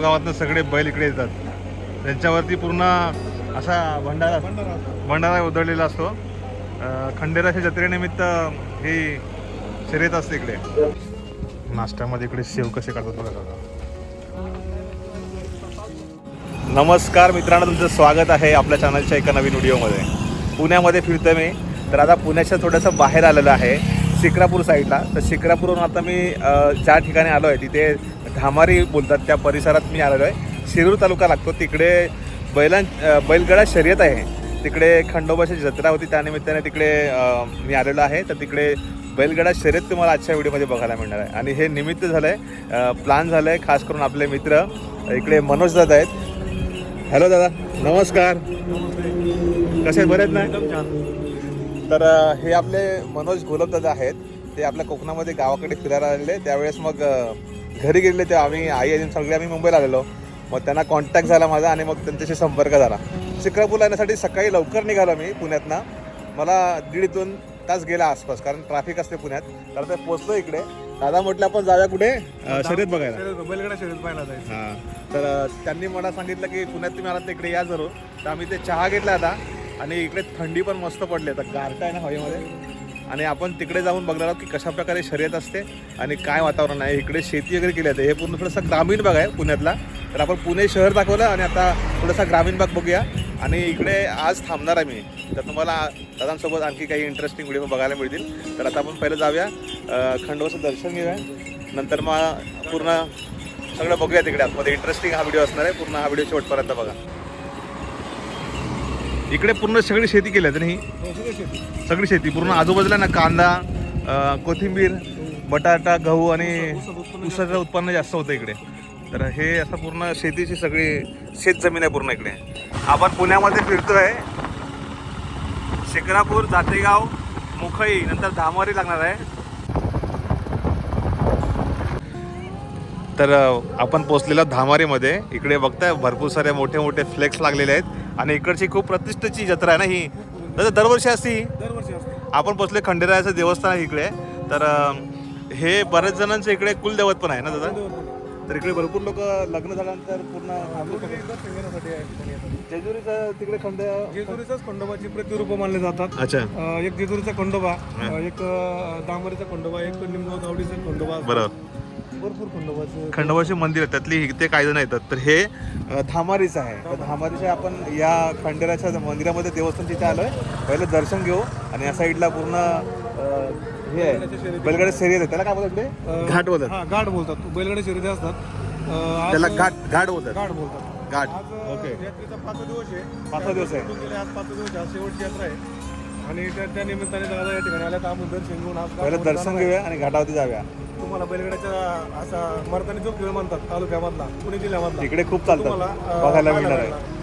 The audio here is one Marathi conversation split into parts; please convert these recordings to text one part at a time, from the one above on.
गावगावातनं सगळे बैल इकडे येतात. त्यांच्यावरती पूर्ण असा भंडारा भंडारा उधळलेला असतो. खंडेराच्या जत्रेनिमित्त ही शर्यत असते इकडे. नाश्त्यामध्ये इकडे शेव कसे काढतात बघा दादा. नमस्कार मित्रांनो तुमचं स्वागत आहे आपल्या चॅनलच्या एका नवीन व्हिडिओमध्ये. पुण्यामध्ये फिरतोय मी. तर आता पुण्याच्या थोडंसं बाहेर आलेलं आहे. शिक्रापूर साईडला तर शिक्रापूरवरून आता मी ज्या ठिकाणी आलो आहे तिथे धामारी बोलतात त्या परिसरात मी आलेलो आहे. शिरूर तालुका लागतो. तिकडे बैलां बैलगाडा शर्यत आहे. तिकडे खंडोबाची जत्रा होती त्यानिमित्ताने तिकडे मी आलेलो आहे. तर तिकडे बैलगाडा शर्यत तुम्हाला आजच्या व्हिडिओमध्ये बघायला मिळणार आहे. आणि हे निमित्त झालं आहे प्लॅन झालं आहे खास करून आपले मित्र इकडे मनोज दादा आहेत. हॅलो दादा नमस्कार. कसे बरे आहेत ना? तर हे आपले मनोज घोलप दादा आहेत. ते आपल्या कोकणामध्ये गावाकडे फिरायला आलेले त्यावेळेस मग घरी गेलेले ते आम्ही आई आणि सगळे आम्ही मुंबईला आलेलो. मग त्यांना कॉन्टॅक्ट झाला माझा आणि मग त्यांच्याशी संपर्क झाला. शिक्रापूरला येण्यासाठी सकाळी लवकर निघालो मी पुण्यातनं. मला दीड दोन तास गेला आसपास कारण ट्रॅफिक असते पुण्यात. तर ते पोचलो इकडे. दादा म्हटलं आपण जाऊया कुठे? शर्यत बघायला. शर्यत बैलगाडा शर्यत पाहायला जायचं. हां. तर त्यांनी मला सांगितलं की पुण्यात तुम्ही आलात तर इकडे या जरूर. तर आम्ही ते चहा घेतला आता. आणि इकडे थंडी पण मस्त पडली. तर गारटा आहे ना हवेमध्ये. आणि आपण तिकडे जाऊन बघणार आहोत की कशा प्रकारे शर्यत असते आणि काय वातावरण आहे. इकडे शेती वगैरे केली जाते. हे पूर्ण थोडासा ग्रामीण भाग आहे पुण्यातला. तर आपण पुणे शहर दाखवलं आणि आता थोडासा ग्रामीण भाग बघूया. आणि इकडे आज थांबणार आहे मी. तर तुम्हाला दादांसोबत आणखी काही इंटरेस्टिंग व्हिडिओ बघायला मिळतील. तर आता आपण पहिलं जाऊया. खंडोबाचं दर्शन घेऊया. नंतर मग पूर्ण सगळं बघूया तिकडे. आतमध्ये इंटरेस्टिंग हा व्हिडिओ असणार आहे. पूर्ण हा व्हिडिओ शेवटपर्यंत बघा. इकडे पूर्ण सगळी शेती केली आहे ना ही? शेती सगळी शेती पूर्ण आजूबाजूला ना कांदा अं, कोथिंबीर बटाटा गहू आणि ऊसाचं उत्पन्न जास्त होतं इकडे. तर हे असं पूर्ण शेतीची सगळी शेत जमीन आहे पूर्ण इकडे. आपण पुण्यामध्ये फिरतोय. शिक्रापूर जातेगाव मुखई नंतर धामवारी लागणार आहे. तर अ, आपण पोचलेलो धामारीमध्ये इकडे बघताय भरपूर सारे मोठे मोठे फ्लेक्स लागलेले आहेत. आणि इकडची खूप प्रतिष्ठेची जत्रा आहे ना ही? तर दरवर्षी असते दरवर्षी असते. आपण पोचले खंडेरायाचं देवस्थान आहे इकडे. तर हे बरेच जणांचं इकडे कुलदैवत पण आहे ना दादा? तर इकडे भरपूर लोक लग्न झाल्यानंतर पूर्ण. जेजुरीचं तिकडे खंड जेजुरीचाच खंडोबाची प्रतिरूप मानले जातात. अच्छा. एक जेजुरीचा खंडोबा एक दामरीचा खंडोबा एक निमगाव गावडीचा खंडोबा. बरोबर. भरपूर खंडोबाचे खंडोबाचे मंदिर आहे त्यातली इथे काही जण येतात. तर हे धामारीचं आहे. तर धामारीच्या आपण या खंडेराच्या मंदिरामध्ये देवस्थान तिथे आलोय. पहिलं दर्शन घेऊ आणि या साईडला पूर्ण हे आहे बैलगाडी शर्यत. आहे. त्याला काय बोलतात ते? घाट बोलतात. हा घाट बोलतात. बैलगाडी शर्यती असतात. त्याला घाट घाट बोलतात. घाट बोलतात. घाट. ओके. पाचवा दिवस आहे. पाचवा दिवस आहे. आज पाचवा दिवस आहे, आज शेवटची यात्रा आहे. आणि त्या त्या निमित्ताने दादा या ठिकाणी आल्या तर आपण दर्शन घेऊन आज पहिलं दर्शन घेऊया आणि घाटावरती जाऊया. तुम्हाला बैलगाड्याचा असा मर्दानी जो खेळ म्हणतात तालुक्यामधला पुणे जिल्ह्यामधला इकडे खूप चालतात. तुम्हाला, अं, बघायला मिळणार आहे.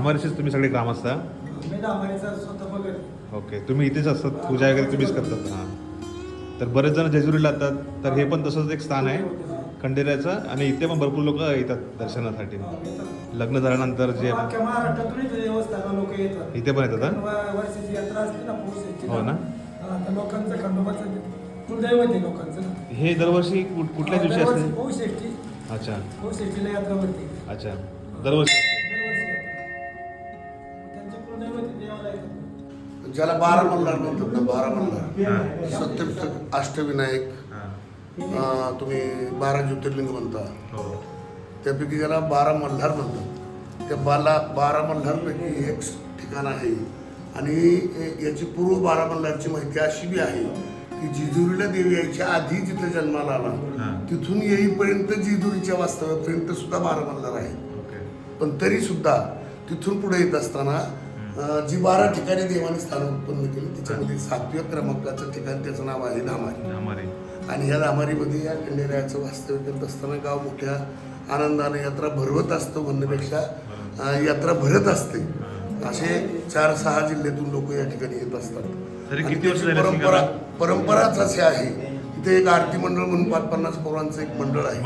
धामारीचेच तुम्ही सगळे काम असता? ओके तुम्ही इथेच असतात पूजा वगैरे तुम्हीच करतात. हां. तर बरेच जण जेजुरीला जातात तर हे पण तसंच एक स्थान आहे खंडेराचं आणि इथे पण भरपूर लोक येतात दर्शनासाठी. लग्न झाल्यानंतर जे अख्ख्या महाराष्ट्रातून इथे देवस्थानं लोक येतात. इथे पण येतात हां? व- वर्षाची यात्रा असते ना हो ना? तर लोकांचं खंडोबाचं कुलदैवत आहे लोकांचं दरवर्षी कुठ- कुठल्या दिवशी दरवर्षी असते? अच्छा. पौषष्टीला यात्रा भरते. अच्छा. दरवर्षी. ज्याला बारा मल्हार म्हणतात ना बारा मल्हार सत्यम अष्टविनायक तुम्ही बारा ज्योतिर्लिंग म्हणता. हो. त्यापैकी ज्याला बारा मल्हार म्हणतात त्या बाला बारा मल्हारपैकी एक ठिकाण आहे. आणि याची पूर्व बारा मल्हारची माहिती अशी बी आहे की जिजुरीला देवी यायच्या आधी जिथं जन्माला आला. तिथून येईपर्यंत जिजुरीच्या वास्तव्यापर्यंत सुद्धा बारा मल्हार ओके. पण तरी सुद्धा तिथून पुढे येत असताना जी बारा ठिकाणी देवाने स्थान उत्पन्न केली त्याच्यामध्ये सातव्या क्रमांकाचं ठिकाण त्याचं नाव आहे धामारी आणि ह्या धामारीमध्ये या खंडेरायाचं वास्तव्य करत असताना गाव मोठ्या आनंदाने यात्रा भरवत असतं म्हणण्यापेक्षा यात्रा भरत असते. असे चार सहा जिल्ह्यातून लोक या ठिकाणी येत असतात. परंपरा? परंपराच अशी आहे. इथे एक आरती मंडळ म्हणून पाच पन्नास पोरांचं एक मंडळ आहे.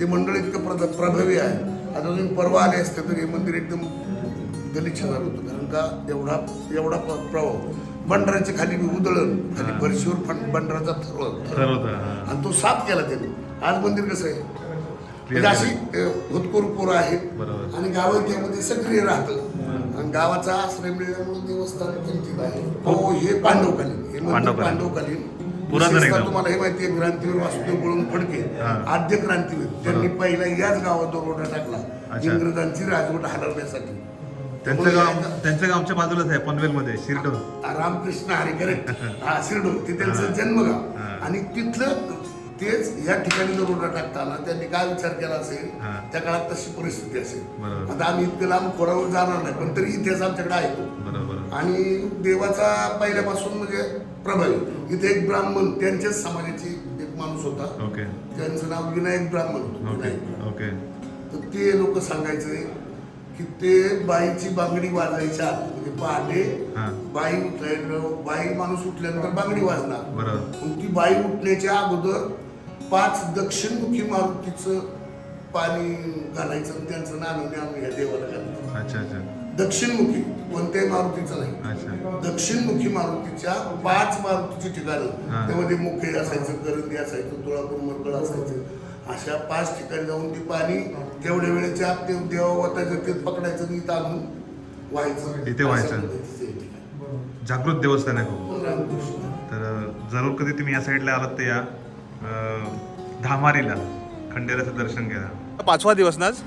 ते मंडळ इतकं प्रभावी आहे. आता तुम्ही परवा आले असते तर हे मंदिर एकदम गलिच्छ झालं होतं का एवढा एवढा प्रभाव? बंडराच्या खाली उदळण खाली फरशीवर फं- बंडराचा थर. आणि तो साफ केला त्यांनी. आज मंदिर कसं आहे? म्हणजे अशी अ, भूतपूर्व पोरं आहेत. आणि गाव त्यामध्ये सक्रिय राहतं. आणि गावाचा आश्रय मिळाल्यामुळे देवस्थान किंचित आहे हो हे पांडवकालीन. हे मंदिर पांडवकालीन. तुम्हाला हे माहिती आहे क्रांतीवीर वासुदेव बळून फडके. आद्य क्रांतीवीर. त्यांनी पहिला याच गावात रोडा टाकला. इंग्रजांची राजवट हलवण्यासाठी. त्यांचं गाव त्यांचं गाव आमच्या बाजूलाच आहे पनवेलमध्ये शिरडोन. रामकृष्ण हरी करेक्ट हा शिरडो ते त्यांचं जन्मगाव. आणि तिथलं तेच या ठिकाणी जो रोडा टाकताना त्यांनी काय विचार केला असेल. त्या काळात तशी परिस्थिती असेल. आता आम्ही इतकं लांब खोडावर जाणार नाही पण तरी इतिहास आमच्याकडे आहे तो. बरोबर. आणि देवाचा पहिल्यापासून म्हणजे प्रभावी इथे एक ब्राह्मण त्यांच्याच समाजाची एक माणूस होता. त्यांचं नाव विनायक ब्राह्मण होतं विनायक तर ते लोक सांगायचे की ते बाईची बांगडी वाजायच्या आत, म्हणजे पहाटे हा. बाई उठल्यानं बाई माणूस उठल्यानंतर बांगडी वाजणार. बरोबर. मग ती बाई उठण्याच्या अगोदर पाच दक्षिणमुखी मारुतीचं पाणी घालायचं आणि त्यांचं नाव आम्ही या देवाला अच्छा अच्छा. दक्षिणमुखी कोणत्याही मारुतीचं नाही. अच्छा. दक्षिणमुखी मारुतीच्या पाच मारुतीची ठिकाणं. त्यामध्ये मुखे असायचं करंदी असायचं तुळापूर मरकळ असायचं. अशा पाच ठिकाणी जाऊन ती पाणी तेवढ्या वेळेच्या आत ते देवा वाटायचं ते पकडायचं आणि इथं आणून व्हायचं. इथे व्हायचं. असं पद्धतीचं हे ठिकाण. जागृत देवस्थान आहे खूप. रामकृष्ण तर जरूर कधी तुम्ही या साईडला आलात तर या अं, धामारीला खंडेराचं दर्शन घ्या. पाचवा दिवस नाच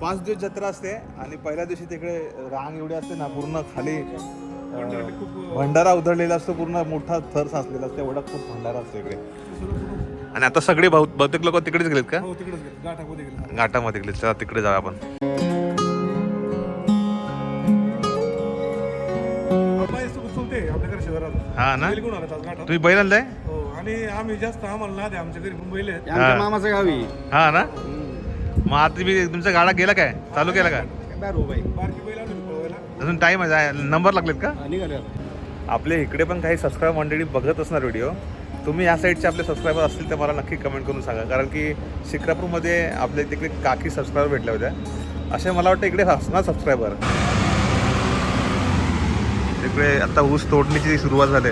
पाच दिवस जत्रा असते आणि पहिल्या दिवशी तिकडे रांग एवढी असते ना पूर्ण खाली अं, भंडारा उधळलेला असतो पूर्ण मोठा थर साचलेला असतो एवढा खूप भंडारा असतो इकडे. आणि आता सगळे बहु- बहुतेक लोक तिकडेच गेलेत का? हो तिकडेच गेले गेले घाटामध्ये गेलेत. चला तिकडे जाऊया आपण. हा ना? तुम्ही बैल आणलाय हो आणि आम्ही जास्त आम्हाला ना आमच्या घरी पण बैल हा. मामाचं गावी. हा ना? मग आता तुम्ही तुमचा गाडा गेला काय? चालू केला का? अजून टाइम आहे. नंबर लागलेत का? निघाले आपले इकडे पण काही सबस्क्राईब मंडळी बघत असणार व्हिडिओ तुम्ही या साईडचे आपले सबस्क्रायबर असतील तर मला नक्की कमेंट करून सांगा. कारण की शिक्रापूरमध्ये आपल्या तिकडे काकी सबस्क्रायबर भेटल्या होत्या. असे मला वाटतं इकडे असणार सबस्क्रायबर तिकडे आता ऊस तोडणीची सुरुवात झाली.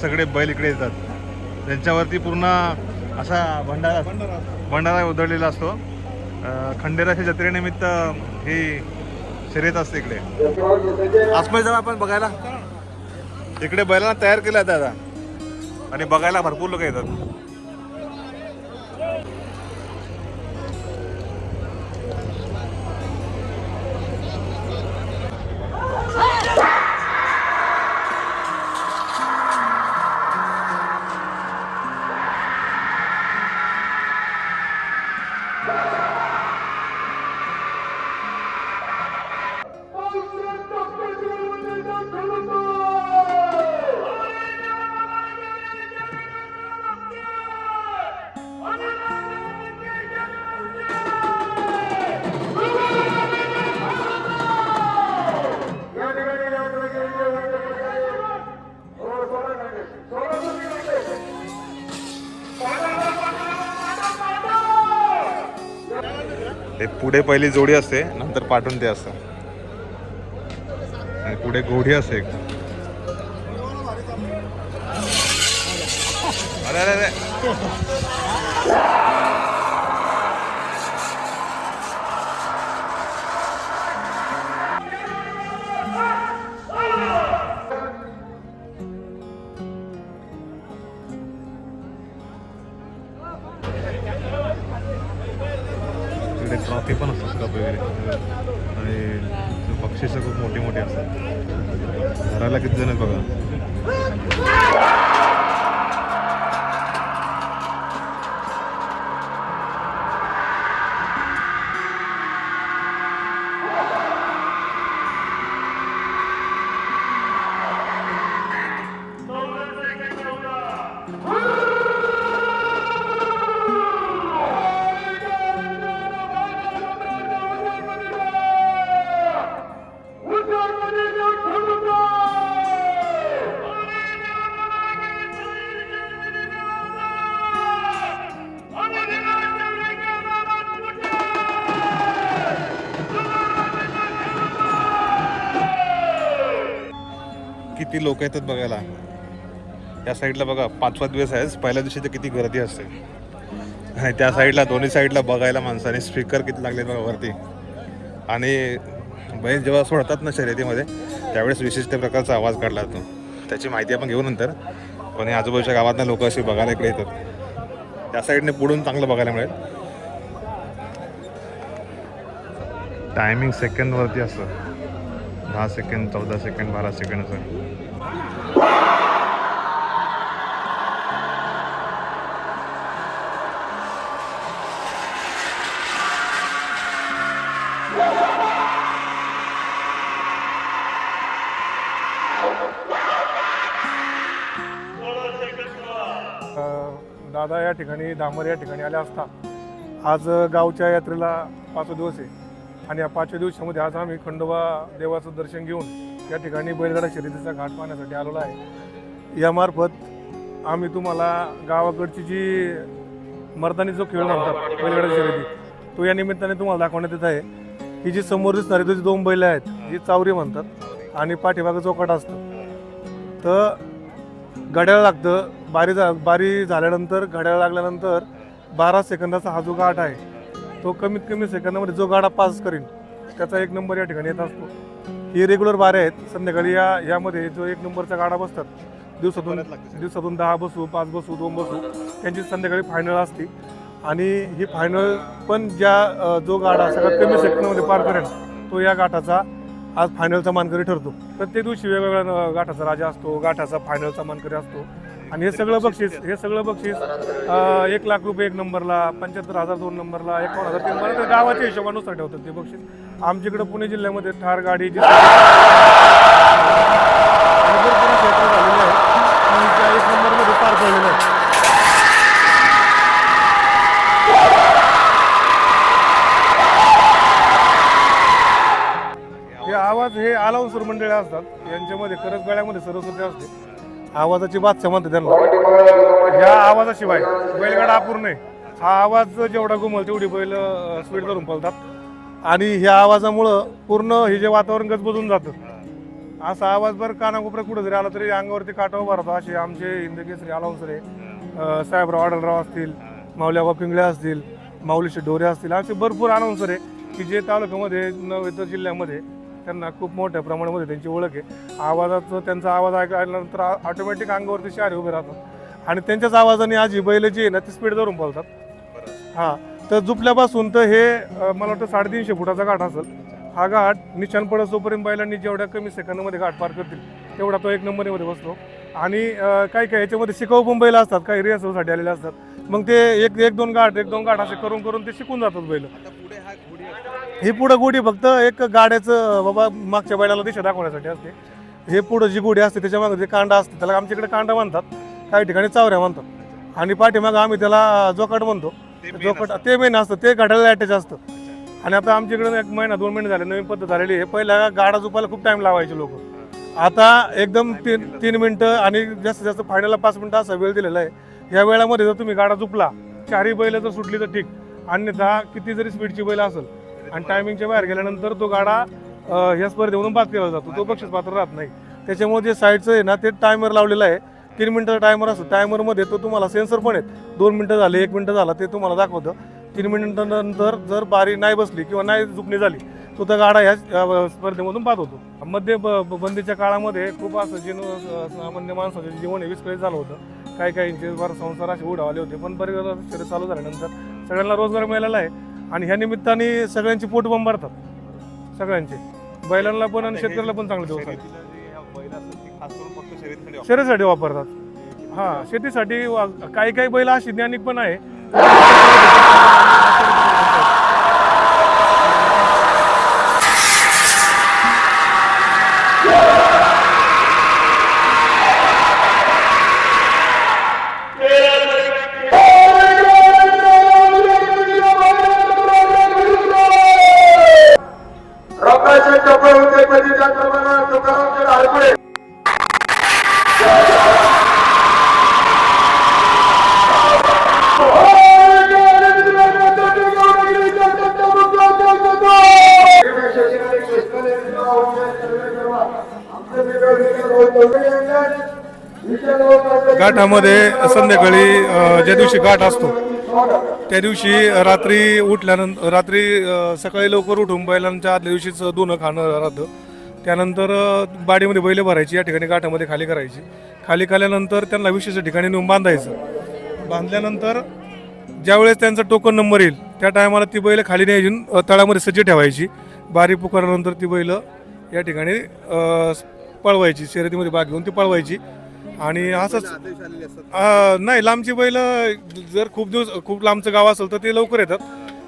सगळे बैल इकडे येतात. त्यांच्यावरती पूर्ण असा भंडारा भंडारा भंडारा उधळलेला असतो. खंडेराच्या जत्रेनिमित्त ही शर्यत असते इकडे. आसपास जाऊ आपण बघायला. इकडे बैलांना तयार केलं आता. आणि बघायला भरपूर लोक येतात. ते पुढे पहिली जोडी असते नंतर पाठून ते असतं. आणि पुढे घोडी असते एक. अरे अरे अरे. किती लोक येतात बघायला? त्या साईडला बघा पाचवा दिवस आहे. पहिल्या दिवशी तर किती गर्दी असते. आणि त्या साईडला दोन्ही साईडला बघायला माणसं आणि स्पीकर किती लागले बघा वरती. आणि बैल जेव्हा सोडतात ना शर्यतीमध्ये त्यावेळेस विशिष्ट प्रकारचा आवाज काढला जातो. त्याची माहिती आपण घेऊ नंतर. पण हे आजूबाजूच्या गावातनं लोक अशी बघायला इकडे येतात. त्या साईडने पुढून चांगलं बघायला मिळेल. टायमिंग सेकंडवरती असतं. दहा सेकंड चौदा सेकंड बारा सेकंड असं. दादा या ठिकाणी दामर या ठिकाणी आल्या असता. आज गावच्या यात्रेला पाच दिवस आहे. आणि या पाचव्या दिवसामध्ये आज आम्ही खंडोबा देवाचं दर्शन घेऊन या ठिकाणी बैलगाडा शर्यतीचा घाट पाहण्यासाठी आलेलो आहे. यामार्फत आम्ही तुम्हाला गावाकडची जी मर्दानी जो खेळ म्हणतात बैलगाडा शर्यती तो या निमित्ताने तुम्हाला दाखवण्यात येत आहे. ही जी समोर दिसणारी तुझी दोन बैल आहेत जी चावरी म्हणतात आणि पाठीमागं चौकट असतं. तर घड्याळ लागतं बारी जा बारी झाल्यानंतर घड्याळ लागल्यानंतर बारा सेकंदाचा हा जो गाठ आहे तो कमीत कमी सेकंदामध्ये जो गाडा पास करीन त्याचा एक नंबर या ठिकाणी येत असतो. ही रेग्युलर बारे आहेत. संध्याकाळी या यामध्ये जो एक नंबरचा गाडा बसतात दिवसातून दिवसातून दहा बसू पाच बसू दोन बसू त्यांची संध्याकाळी फायनल असते. आणि ही फायनल पण ज्या जो गाडा सगळ्यात कमी सेकंदामध्ये पार करेल तो या गाठाचा आज फायनलचा मानकरी ठरतो. प्रत्येक दिवशी वेगवेगळ्या गाठाचा राजा असतो गाठाचा फायनलचा मानकरी असतो. आणि हे सगळं बक्षीस हे सगळं बक्षीस एक लाख रुपये एक नंबरला पंच्याहत्तर हजार दोन नंबरला एकावन्न हजार तीन नंबरला ते गावाच्या हिशोबानुसार ठेवतात ते बक्षीस. आमच्याकडे पुणे जिल्ह्यामध्ये ठार गाडी जी भरपूर अशी आहे त्या एक नंबरमध्ये पार पडलेलं आहे हे आवाज हे अलाउन्सर मंडळी असतात. यांच्यामध्ये करत गळ्यामध्ये सरस्वती असते. आवाजाची बादशाह म्हणते त्यांना. ह्या आवाजाशिवाय बैलगाडा अपूर्ण आहे. हा आवाज जेवढा घुमल तेवढी बैल स्पीड धरून पळतात. आणि ह्या आवाजामुळं पूर्ण हे जे वातावरण गजबजून जातं. असा आवाज बरं कानाकोपऱ्यात कुठं जरी आला तरी अंगावरती काटा उभा राहतो. असे आमचे हिंदकेसरी अलाउन्सर आहे. साहेबराव आडलराव असतील माऊल्याबा पिंगळे असतील माऊलीचे डोरे असतील. असे भरपूर अनाऊन्सर आहे की जे तालुक्यामध्ये नव्हे तर जिल्ह्यामध्ये त्यांना खूप मोठ्या प्रमाणामध्ये त्यांची ओळख आहे. आवाजाचं त्यांचा आवाज ऐकल्यानंतर ऑटोमॅटिक अंगावरती शारे उभे राहतात. आणि त्यांच्याच आवाजाने आज ही बैल जी आहे ना ती स्पीड धरून बोलतात. हां तर जुपल्यापासून तर हे मला वाटतं साडेतीनशे फुटाचा घाट असेल. हा घाट निशाण पडसोपर्यंत बैलांनी जेवढ्या कमी सेकंदामध्ये घाट पार करतील तेवढा तो एक नंबरमध्ये बसतो. आणि काही काही याच्यामध्ये शिकाऊ पण बैल असतात काही रिहर्सलसाठी आलेले असतात. मग ते एक एक दोन गाठ एक दोन गाठ असे करून करून ते शिकून जातात बैल. ही पुढं गोडी फक्त एक गाड्याचं बाबा मागच्या बैलाला दिशा दाखवण्यासाठी असते. हे पुढं जी गोडी असते त्याच्यामागे जे कांडा असते त्याला आमच्याकडे कांडा म्हणतात. काही ठिकाणी चावऱ्या म्हणतात. आणि पाठीमागं आम्ही त्याला जोकाट म्हणतो. जोकाट ते मेन असतं. ते गाड्याला अटॅच असतं. आणि आता आमच्याकडे एक महिना दोन महिने झाले नवीन पद्धत झालेली आहे. पहिला गाडा झोपायला खूप टाइम लावायचे लोक. आता एकदम तीन तीन मिनटं आणि जास्तीत जास्त फायनलला पाच मिनटं असा वेळ दिलेला आहे. या वेळामध्ये जर तुम्ही गाडा झुपला चारही बैल जर सुटली तर ठीक. अन्यथा किती जरी स्पीडची बैल असेल आणि टायमिंगच्या बाहेर गेल्यानंतर तो गाडा ह्या स्पर्धेमधून बाद केला जातो. तो बक्षीस पात्र राहत नाही. त्याच्यामुळे जे साईडचं आहे ना ते टायमर लावलेलं आहे. तीन मिनटाचा टायमर असतो. टायमरमध्ये तो तुम्हाला सेन्सर पण आहेत. दोन मिनटं झाले एक मिनटं झाला ते तुम्हाला दाखवतं. तीन मिनिटानंतर जर बारी नाही बसली किंवा नाही झुकणी झाली तो त्या गाडा ह्या स्पर्धेमधून बाद होतो. मध्ये ब- बंदीच्या काळामध्ये खूप असं जीवन सामान्य माणसाचं जीवन हे विस्कळीत झालं होतं. काही काहींचे फार संसार असे उडावले होते. पण परिवार शरीर चालू झाल्यानंतर सगळ्यांना रोजगार मिळालेला आहे. आणि ह्या निमित्ताने सगळ्यांची पोट भरतात सगळ्यांचे. बैलांना पण आणि शेतकऱ्याला पण चांगले दिवस आहेत. शरीरासाठी वापरतात. हा शेतीसाठी काही काही बैल अशी ज्ञानिक पण आहे. घाटामध्ये संध्याकाळी ज्या दिवशी घाट असतो त्या दिवशी रात्री उठल्यानंतर रात्री सकाळी लवकर उठून बैलांच्या आदल्या दिवशीच दोन खाणं राहतं. त्यानंतर बाडीमध्ये बैल भरायची या ठिकाणी गाठामध्ये खाली करायची. खाली केल्यानंतर त्यांना विशिष्ट ठिकाणी नेऊन बांधायचं. बांधल्यानंतर ज्यावेळेस त्यांचा टोकन नंबर येईल त्या टायमाला ती बैल खाली न्यायची तळामध्ये सज्ज ठेवायची. बारी पुकारल्यानंतर ती बैल या ठिकाणी पळवायची शर्यतीमध्ये भाग घेऊन ती पळवायची. आणि असंच नाही लांबची बैल जर खूप दिवस खूप लांबचं गाव असेल तर ते लवकर येतात.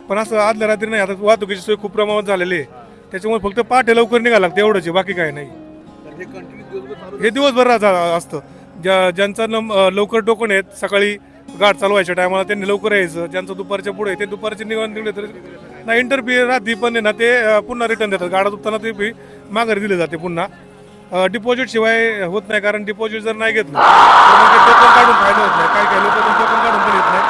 पण असं आदल्या रात्री नाही आता वाहतुकीची सोय खूप प्रमाणात झालेली आहे. त्याच्यामुळे फक्त पहाटे लवकर निघायला लागतं एवढंच आहे बाकी काही नाही. तर हे कंटिन्यू दिवसभर चालू हे दिवसभर राहतं- असतं. ज्या ज्यांचा नम अ, लवकर टोकन आहेत सकाळी गाठ चालवायच्या टायमाला त्यांनी लवकर यायचं. ज्यांचं दुपारच्या पुढे आहे, ते दुपारचे निघून निघले तरी नाही इंटरफी राहते पण आहे ना ते अ, पुन्हा रिटर्न देतात. गाडा दुखताना ते फी माघारी दिली जाते पुन्हा. डिपॉझिट शिवाय होत नाही कारण डिपॉझिट जर नाही घेतलं तर मग ते टोकन काढून फायदा होत नाही. काही काही लोक टोकन काढून पण येत नाही.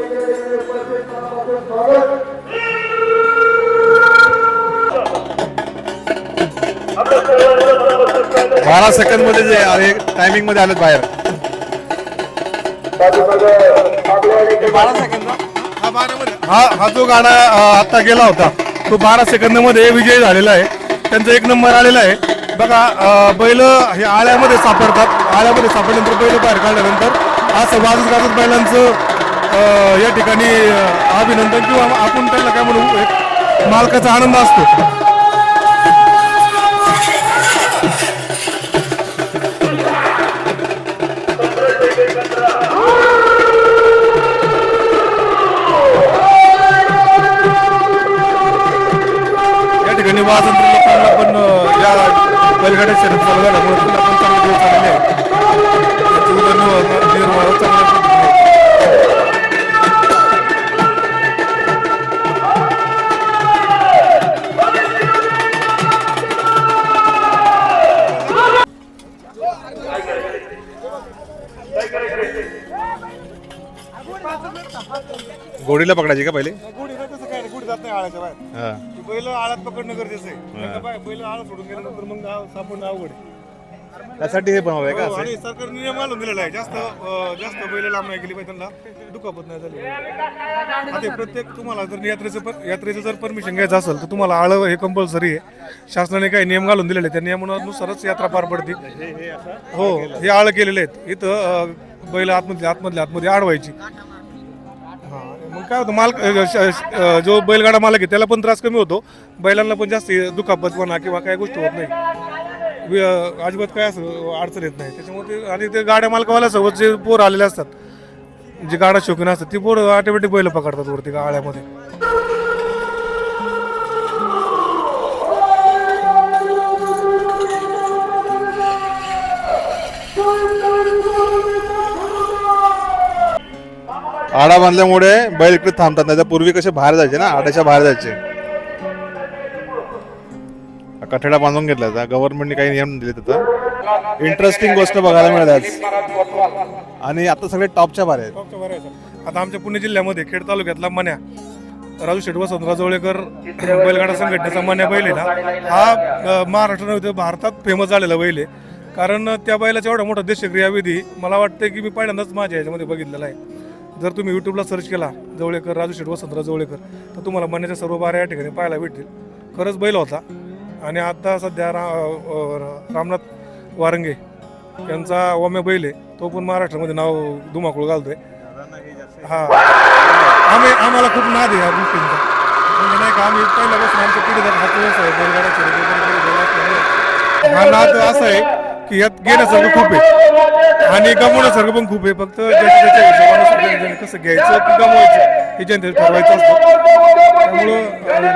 गेलेले उपस्थित मनापासून स्वागत बारा सेकंदमध्ये जे आहे टायमिंगमध्ये आलेत बाहेर. हा बारामध्ये हा हा जो गाडा आता गेला होता तो बारा सेकंदमध्ये विजय झालेला आहे. त्यांचा एक नंबर आलेला आहे. बघा बैल हे आळ्यामध्ये सापडतात. आळ्यामध्ये सापडल्यानंतर बैल बाहेर काढल्यानंतर असं वाजत गाजत बैलांचं या ठिकाणी अभिनंदन किंवा आपण त्याला काय म्हणू एक मालकाचा आनंद असतो. या ठिकाणी वाजंत्री लोकांना पण या बैलगाड्या शर्यत चालू झाल्यामुळे त्यांना पण चांगले दिवस आलेले आहेत. निर्वाह चांगल्या पद्धतीने गोडीला पकडायची का पहिले? गुढी नाही तसं काय गुढी जात नाही बाहेर. हा. ती बैल आळ्यात पकडणं गरजेचं आहे. नाही तर बाहेर बैल आळा सोडून गेल्यानंतर मग सापडणं अवघड आहे. त्यासाठी हे बनवलंय का हो, असं? आणि सरकारने नियम घालून दिलेला आहे जास्त अं, जास्त बैल लांब नाही गेली पाहिजे त्यांना. दुखापत नाही झाली. आता प्रत्येक तुम्हाला जर यात्रेचं यात्रेचं जर परमिशन घ्यायचं असेल तर तुम्हाला आळं हे कंपल्सरी आहे. शासनाने काही नियम घालून दिलेले आहेत. त्या नियमानुसारच यात्रा पार पडते. हो हे आळं केलेले आहेत. इथं अं, बैल आतमधले आतमधल्या आतमध्ये अडवायची हा, मग काय होतं माल अ, श- श- अ, जो बैलगाडा मालक आहे त्याला पण त्रास कमी होतो. बैलांना पण जास्त दुखापत म्हणा किंवा काही गोष्टी होत नाही. वि- अजिबात काय असं अडचण येत नाही. त्याच्यामुळे ते आणि ते गाड्या मालकावाल्यासोबत जे पोर आलेले असतात जे गाडा शौकीन असतात ती पोर ऑटोमॅटिक बैल पकडतात वरती गाळ्यामध्ये. आडा बांधल्यामुळे बैल इकडे थांबतात नाही तर पूर्वी कसे बाहेर जायचे ना आड्याच्या बाहेर जायचे. कठडा बांधून घेतला होता. गव्हर्नमेंटने काही नियम दिले त्याचा इंटरेस्टिंग गोष्ट बघायला मिळतात आज. आणि आता सगळे टॉपच्या बाहेर आहेत. टॉपच्या आता आमच्या पुणे जिल्ह्यामध्ये खेड तालुक्यातला मन्या राजू शेठ वसंतराव जवळेकर बैलगाडा संघटनेचा मन्या बैल आहे ना हा महाराष्ट्र नव्हे भारतात फेमस झालेला बैल आहे. कारण त्या बैलाचा एवढा मोठा देशक्रियाविधी मला वाटतं की मी पहिल्यांदाच माझ्या ह्याच्यामध्ये बघितलेला आहे. जर तुम्ही यूट्यूबला सर्च केला जवळेकर राजू शेठ वसंतराव जवळेकर तर तुम्हाला मन्याच्या सर्व बारा या ठिकाणी पाहायला भेटतील. खरंच बैल होता. आणि आता सध्या रा रामनाथ वारंगे यांचा ओम्या बैल आहे तो पण महाराष्ट्रामध्ये नाव धुमाकूळ घालतोय. हा. आम्ही आम्हाला खूप नाद आहे या गोष्टींचा. म्हणजे नाही का आम्ही पहिल्यापासून आमच्या पिढीचा हात व्यवसाय बैलगाडा हा नाद असा आहे की यात घेण्यासारखं खूप आहे. आणि गमवण्यासारखं पण खूप आहे. फक्त त्याच्या कसं घ्यायचं की गमवायचं हे जनतेला ठरवायचं असतं. त्यामुळं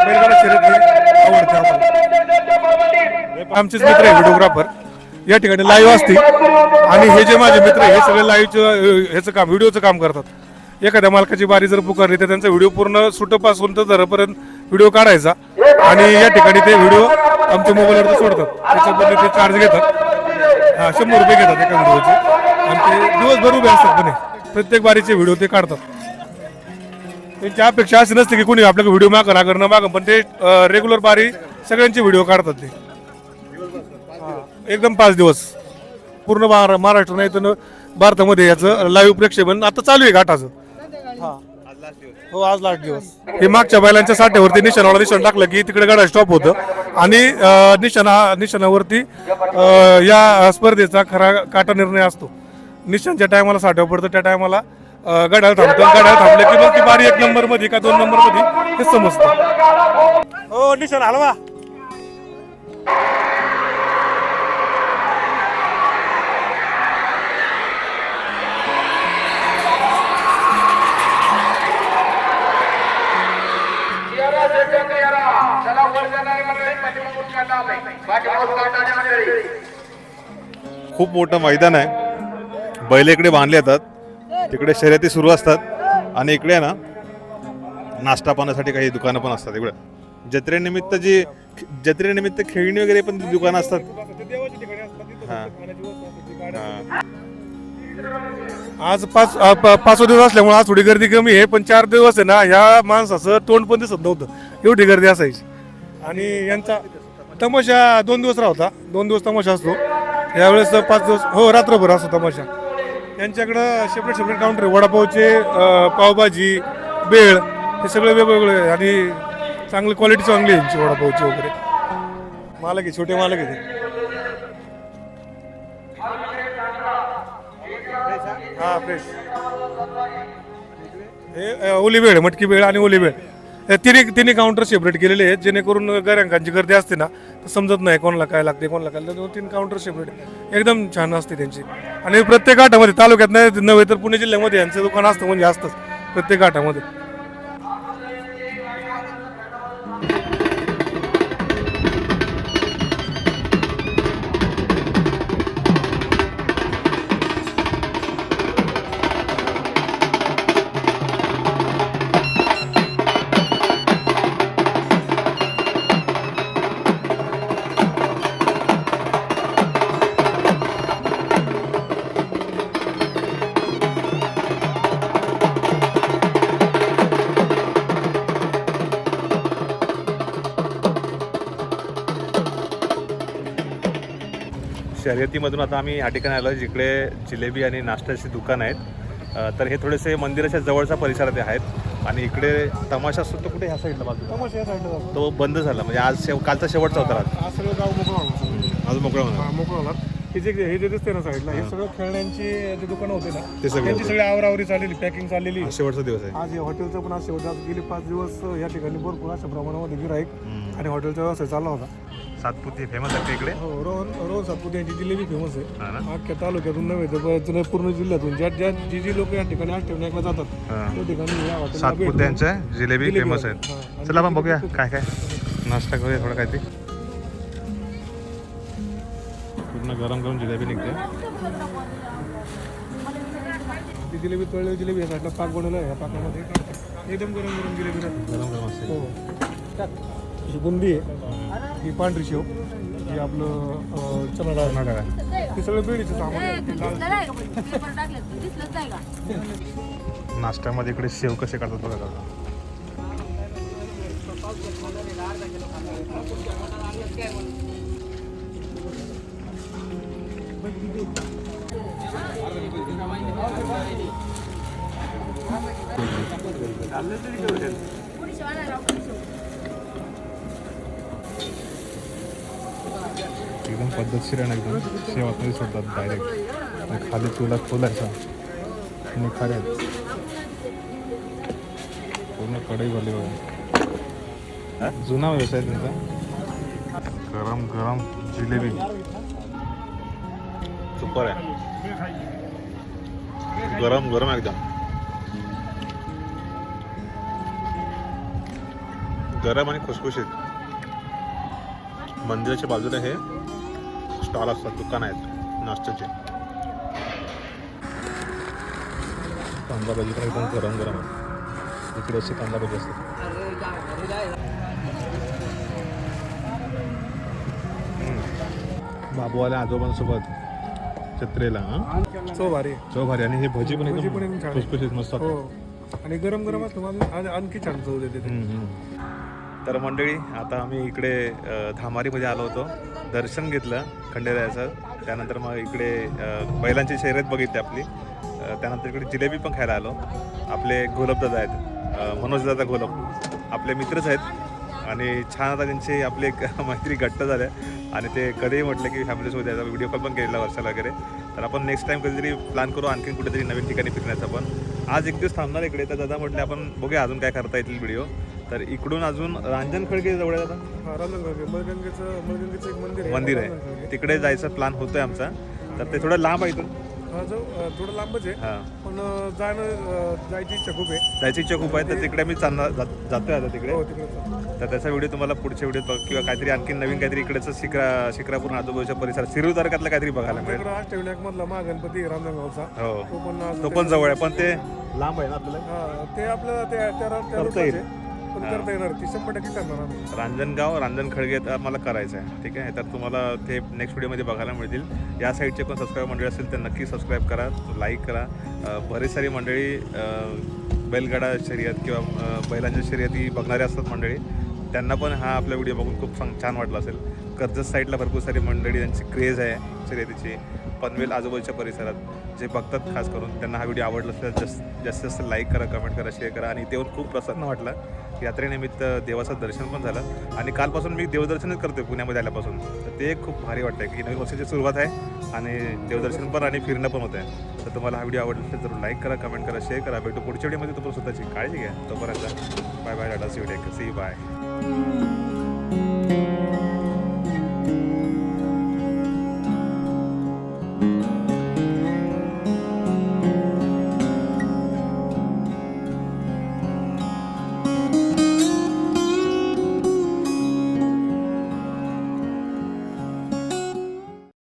बैलगाडा शर्यत आवडते आम्हाला. आमचेच मित्र आहे व्हिडिओग्राफर या ठिकाणी लाईव्ह असते. आणि हे जे माझे मित्र हे सगळे लाईव्हचं ह्याचं काम व्हिडिओचं काम करतात. एखाद्या मालकाची बारी जर पुकारली तर त्यांचा व्हिडिओ पूर्ण सुटपासून तर जरापर्यंत व्हिडिओ काढायचा. आणि या ठिकाणी ते व्हिडिओ आमच्या मोबाईलवर सोडतात. त्याच्याबद्दल ते चार्ज घेतात. हा शंभर रुपये घेतात एका व्हिडिओचे आणि ते दिवसभर उभे असतात हे. प्रत्येक बारीचे व्हिडिओ ते काढतात. त्यांची अपेक्षा अशी नसते की कोणी आपल्याला व्हिडिओ मागं ना करणं मागं पण ते रेग्युलर बारी सगळ्यांचे व्हिडिओ काढतात ते. हा, एकदम पाच दिवस. पूर्ण महारा- महाराष्ट्र नाही तर भारतामध्ये याचं लाईव्ह प्रक्षेपण आता चालू आहे घाटाचं. हा हो आज लास्ट दिवस. हे मागच्या बैलांच्या साठ्यावरती निशाणाला निशाण टाकलं की तिकडे गाडा स्टॉप होतं. आणि अं, निशाणा निशाणावरती अं, या स्पर्धेचा खरा काटा निर्णय असतो. निशाणच्या टायमाला साठ्यावर पडतं त्या टायमाला गाड्याला थांबतं गाड्याला थांबलं की मग ती बारी एक नंबरमध्ये का दोन नंबरमध्ये हे समजतं. हो निशाण हलवा. खूप मोठं मैदान आहे. बैल इकडे बांधले येतात तिकडे शर्यती सुरू असतात. आणि इकडे आहे ना नाश्ता पाण्यासाठी काही दुकानं पण असतात इकडे. जत्रेनिमित्त जी जत्रेनिमित्त खेळणी वगैरे पण दुकानं असतात. आज पाच अ, प- पाचवा दिवस असल्यामुळे आज थोडी गर्दी कमी आहे पण चार दिवस आहे ना ह्या माणसाचं तोंड पण दिसत नव्हतं. एवढी गर्दी असायची. आणि यांचा तमाशा दोन दिवस राहता. दोन दिवस तमाशा असतो. यावेळेस पाच दिवस हो रात्रभर असतो तमाशा. यांच्याकडं सेपरेट सेपरेट काउंटर आहे. वडापावचे पावभाजी बेळ हे सगळे वेगवेगळे आहे. आणि चांगली क्वालिटी चांगली आहे यांची वडापावची वगैरे. मालक आहे छोटे मालक आहे ते हा फ्रेश हे ओली बेळ मटकी बेळ आणि ओली बेळ. हे तिन्ही तिन्ही काउंटर सेपरेट केलेले आहेत जेणेकरून गर्यांकांची गर्दी असते ना तर समजत नाही कोणाला काय लागते कोणाला काय लागते. तीन काउंटर सेपरेट एकदम छान असते त्यांची. आणि प्रत्येक घाटामध्ये तालुक्यात नाही नव्हे तर पुणे जिल्ह्यामध्ये यांचं दुकान असतं म्हणजे असतंच. प्रत्येक घाटामध्ये. शर्यतीमधून आता आम्ही या ठिकाणी आलो जिकडे जिलेबी आणि नाश्त्याची दुकान आहेत. तर हे थोडेसे मंदिराच्या जवळच्या परिसरात आहेत. आणि इकडे तमाशा असतो तो कुठे? ह्या साईडला बाजूला. तमाशा या साईडला जातो. तो बंद झाला म्हणजे आज शेव कालचा शेवटचा होता रात. हा सगळं गाव मोकळं होणार. आज मोकळा होणार. मोकळं होणार. हे जे हे जे दिसते ना साईडला हे सगळं खेळण्यांची जे दुकानं होते ना ते सगळे त्यांची होते. सगळी आवरावरी चाललेली पॅकिंग चाललेली आज शेवटचा दिवस आहे आज या हॉटेलचं पण आज शेवट आज गेले पाच दिवस या ठिकाणी भरपूर अशा प्रमाणामध्ये गिराईक हम्म. आणि हॉटेलचा व्यवसाय चालला होता सातपुती फेमस आहे इकडे हो रोहन रोहन सातपुते यांची जिलेबी फेमस हा ना? आहे अख्ख्या तालुक्यातून नव्हे तर पूर्ण- पूर्ण जिल्ह्यातून ज्या ज्या जी जी लोक या ठिकाणी आठवण्याकला जातात हा. त्या ठिकाणी या हॉटेलला भेट सातपुत्यांच्या जिलेबी जिलेबी फेमस आहे. हा. आहेत चला आपण बघूया काय काय नाश्ता करूया थोडं काय ते पूर्ण गरम गरम जिलेबी निघते. ती जिलेबी तळलेली जिलेबी या साईडला पाक बनवलं आहे या पाकामध्ये. एकदम गरम गरम जिलेबी गरम गरम असते. हो. बुंदी आहे ही पांढरी शेव ही आपलं चणा डाळ डाळ आहे. हे सगळं बेडीचं सामान आहे ते नाश्त्यामध्ये इकडे शेव कसे काढतात बघा दादा पुढे एकदम पद्धतशीर आहे ना एकदम. शेवातमध्ये सोडतात डायरेक्ट खाली चुला खोलायचा. आणि खऱ्या पूर्ण कढई भरली बघा जुना व्यवसाय त्यांचा गरम गरम जिलेबी. सुपर आहे. गरम गरम एकदम. गरम आणि खुसखुशीत. मंदिराच्या बाजूला हे स्टॉल असतात दुकान आहेत नाश्त्याचे. कांदा भाजी पण एकदम गरम गरम आहे. इकडे अशी कांदा भाजी असते बाबूवाल्या आजोबांसोबत जत्रेला हा? चव भारी चव भारी आणि हे भजी पण भजी पण एकदम एकदम छान आहे. खुसखुशीत मस्त हो. आणि गरम गरम आणि आणखी छान चव देते ते. तर मंडळी आता आम्ही इकडे अ, धामारीमध्ये आलो होतो. दर्शन घेतलं खंडेरायाचं त्यानंतर मग इकडे अ, बैलांची शर्यत बघितली आपली. अ, त्यानंतर इकडे जिलेबी पण खायला आलो. आपले गोलबदादा आहेत. अ, मनोजदादा गोलब आपले मित्रच आहेत. आणि छान आता त्यांची आपली एक मैत्री घट्ट झाल्या. आणि ते कधीही म्हटलं की फॅमिलीसोबत यायचा. व्हिडिओ कॉल पण केलेला वर्षाला वगैरे. तर आपण नेक्स्ट टाइम कधीतरी प्लॅन करू आणखीन कुठेतरी नवीन ठिकाणी फिरण्याचा पण. आज एक दिवस थांबणार इकडे. तर दादा म्हटले आपण बघूया अजून काय करता येतील व्हिडिओ तर इकडून अजून रांजण खडके जवळ आहे दादा? मळगंगेचं एक मंदिर आहे. मंदिर. आहे. तिकडे जायचा प्लॅन होतोय आमचा. तर ते थोडं लांब आहे इथून. जो थोडं लांबच आहे. हां. पण जाणं जायची इच्छा खूप आहे. जायची इच्छा खूप आहे तर तिकडे मी चालणार जात- जातोय आता तिकडे. हो तिकडे. तर त्याचा व्हिडिओ तुम्हाला पुढच्या व्हिडिओत बघ किंवा काहीतरी आणखी नवीन काहीतरी इकडचं शिक्रा शिक्रापूर आजूबाजूच्या परिसर शिरूर तारखातलं काहीतरी बघायला मिळेल. तिकडं अष्टविनायक मधला महागणपती आहे हो. तो पण तो पण जवळ आहे पण ते लांब आहे ना आपल्याला? हा ते आपल्याला त्या त्या आहे. पण करता येणार? ती शंभर टक्के करणार आम्ही. रांजणगाव रांजण खळगे तर मला करायचं आहे ठीक आहे? तर तुम्हाला ते नेक्स्ट व्हिडिओमध्ये बघायला मिळतील. या साईडचे पण सबस्क्राईब मंडळी असेल तर नक्की सबस्क्राईब करा लाईक करा. बरेच सारी मंडळी बैलगाडा शर्यत किंवा बैलांच्या शर्यती बघणारे असतात मंडळी. त्यांना पण हा आपला व्हिडिओ बघून खूप छान वाटला असेल. कर्जत साईडला भरपूर सारी मंडळी त्यांची क्रेज आहे शर्यतीची. पनवेल आजूबाजूच्या परिसरात जे बघतात खास करून त्यांना हा व्हिडिओ आवडला असेल जास्त जास्तीत जास्त लाईक करा कमेंट करा शेअर करा. आणि इथे येऊन खूप प्रसन्न वाटलं. यात्रेनिमित्त देवाचं दर्शन पण झालं. आणि कालपासून मी देवदर्शनच करतो पुण्यामध्ये आल्यापासून. तर ते खूप भारी वाटतं की नवीन वर्षाची सुरुवात आहे आणि देवदर्शन पण आणि फिरणं पण होत आहे तर तुम्हाला हा व्हिडिओ आवडला असेल तर लाईक करा कमेंट करा शेअर करा. भेटू पुढच्या व्हिडिओमध्ये. तुम्हाला स्वतःची काळजी घ्या. तोपर्यंत bye bye tata see take see bye